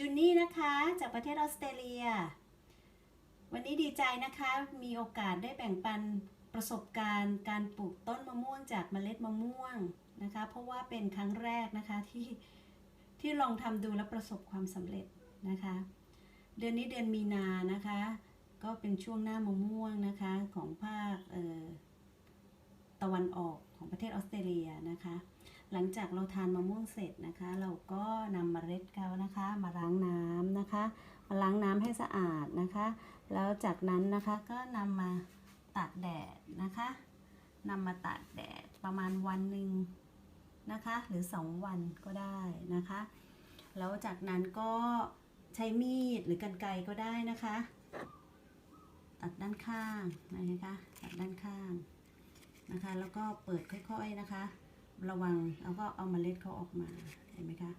จูนี่นะคะจากประเทศออสเตรเลีย วันนี้ดีใจนะคะ มีโอกาสได้แบ่งปันประสบการณ์ การปลูกต้นมะม่วงจากเมล็ดมะม่วงนะคะ เพราะว่าเป็นครั้งแรกนะคะที่ที่ลองทำดูแล้วประสบความสำเร็จนะคะ เดือนนี้เดือนมีนานะคะ ก็เป็นช่วงหน้ามะม่วงนะคะของภาคเออตะวันออกของประเทศออสเตรเลียนะคะ หลังจากเราทานมะม่วงเสร็จนะคะ เราก็นำมเมล็ดเขานะคะ มาล้างน้ำนะคะ มาล้างน้ำให้สะอาดนะคะ แล้วจากนั้นนะคะก็นำมาตากแดดนะคะนำมาตากแดดประมาณวันหนึ่งนะคะ หรือ 2 วันก็ได้นะคะ แล้วจากนั้นก็ใช้มีดหรือกรรไกรก็ได้นะคะ ตัดด้านข้างนะคะตัดด้านข้างนะคะ แล้วก็เปิดค่อยๆนะคะ ระวังแล้วก็เอาเมล็ดเขาออกมาเห็นไหมคะ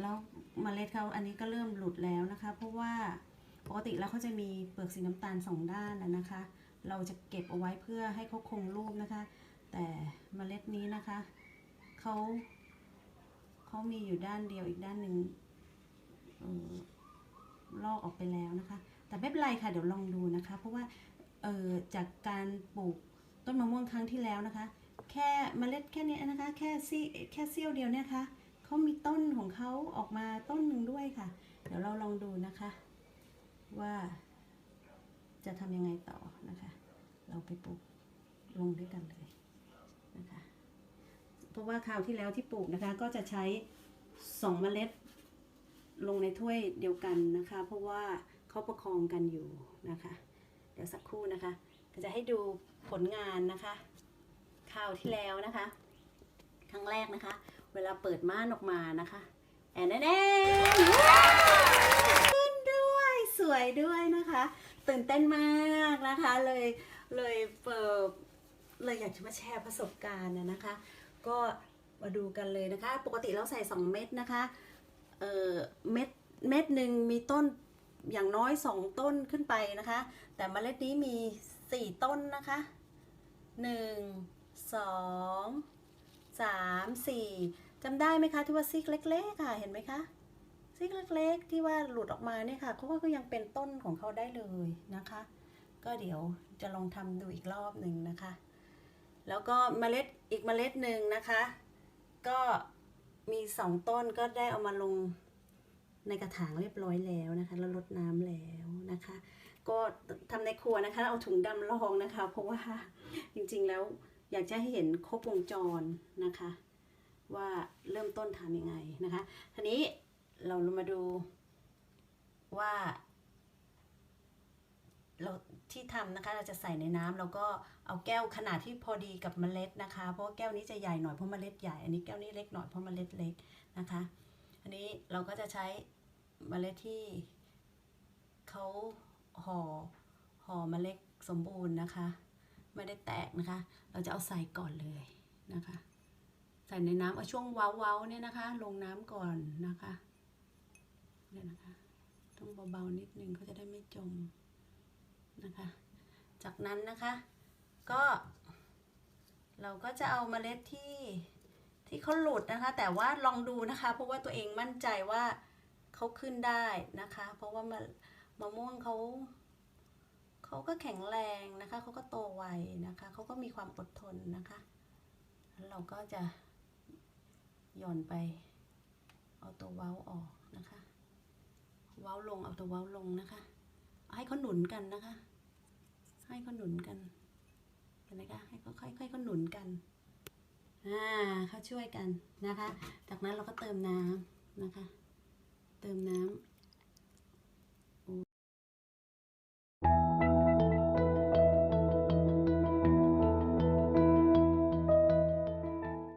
แล้วเมล็ดเขาอันนี้ก็เริ่มหลุดแล้วนะคะ เพราะว่าปกติแล้วเขาจะมีเปลือกสีน้ำตาลสองด้านนะคะ เราจะเก็บเอาไว้เพื่อให้เขาคงรูปนะคะ แต่เมล็ดนี้นะคะเขาเขามีอยู่ด้านเดียวอีกด้านหนึ่งออลอกออกไปแล้วนะคะ แต่ไม่เป็นไรค่ะเดี๋ยวลองดูนะคะ เพราะว่าออจากการปลูกต้นมะม่วงครั้งที่แล้วนะคะ แค่เมล็ดแค่นี้นะคะ แค่ซี่แค่เสี้ยวเดียวเนี่ยค่ะเขามีต้นของเขาออกมาต้นหนึ่งด้วยค่ะ เดี๋ยวเราลองดูนะคะ ว่าจะทำยังไงต่อนะคะ เราไปปลูกลงด้วยกันเลยนะคะ เพราะว่าคราวที่แล้วที่ปลูกนะคะ ก็จะใช้สองเมล็ดลงในถ้วยเดียวกันนะคะ เพราะว่าเขาประคองกันอยู่นะคะ เดี๋ยวสักครู่นะคะ จะให้ดูผลงานนะคะ คราวที่แล้วนะคะ ครั้งแรกนะคะ เวลาเปิดม่านออกมานะคะแอนแอนแอนขึ้นด้วยสวยด้วยนะคะ ตื่นเต้นมากนะคะ เลยเลยเปิดเลยอยากจะมาแชร์ประสบการณ์นะคะ ก็มาดูกันเลยนะคะ ปกติเราใส่ 2 เม็ดนะคะเออเม็ดเม็ดหนึ่งมีต้นอย่างน้อย 2 ต้นขึ้นไปนะคะ แต่เมล็ดนี้มี 4 ต้นนะคะห นึ่งสองสามสี่จำได้ไหมคะที่ว่าซิกเล็ก ๆ ค่ะ เห็นไหมคะซิกเล็ก ๆ ที่ว่าหลุดออกมาเนี่ยค่ะเขาก็ยังเป็นต้นของเขาได้เลยนะคะ ก็เดี๋ยวจะลองทำดูอีกรอบหนึ่งนะคะ แล้วก็เมล็ดอีกเมล็ดหนึ่งนะคะ ก็มีสองต้นก็ได้เอามาลงในกระถางเรียบร้อยแล้วนะคะแล้วรดน้ำแล้วนะคะ ก็ทำในครัวนะคะ เอาถุงดำรองนะคะ เพราะว่าจริงๆแล้ว อยากจะให้เห็นครบวงจรนะคะ ว่าเริ่มต้นทำยังไงนะคะทีนี้เรามาดูว่าเราที่ทำนะคะเราจะใส่ในน้ำแล้วก็เอาแก้วขนาดที่พอดีกับเมล็ดนะคะ เพราะแก้วนี้จะใหญ่หน่อยเพราะเมล็ดใหญ่ อันนี้แก้วนี้เล็กหน่อยเพราะเมล็ดเล็กนะคะ อันนี้เราก็จะใช้เมล็ดที่เขาห่อห่อเมล็ดสมบูรณ์นะคะ ไม่ได้แตกนะคะ เราจะเอาใส่ก่อนเลยนะคะ ใส่ในน้ำเอาช่วงเว้าๆเนี่ยนะคะ ลงน้ำก่อนนะคะเนี่ยนะคะ ต้องเบาๆนิดนึงเขาจะได้ไม่จมนะคะ จากนั้นนะคะ ก็ เราก็จะเอาเมล็ดที่ที่เขาหลุดนะคะ แต่ว่าลองดูนะคะ เพราะว่าตัวเองมั่นใจว่าเขาขึ้นได้นะคะ เพราะว่ามะมะม่วงเขา เขาก็แข็งแรงนะคะเขาก็โตไวนะคะเขาก็มีความอดทนนะคะแล้วเราก็จะหย่อนไป เอาตัวเว้าออกนะคะ เว้าลงเอาตัวเว้าลงนะคะ ให้เขาหนุนกันนะคะ ให้เขาหนุนกันเห็นไหมคะให้เขาค่อยๆเขาหนุนกันอ่าเขาช่วยกันนะคะ จากนั้นเราก็เติมน้ำนะคะ เติมน้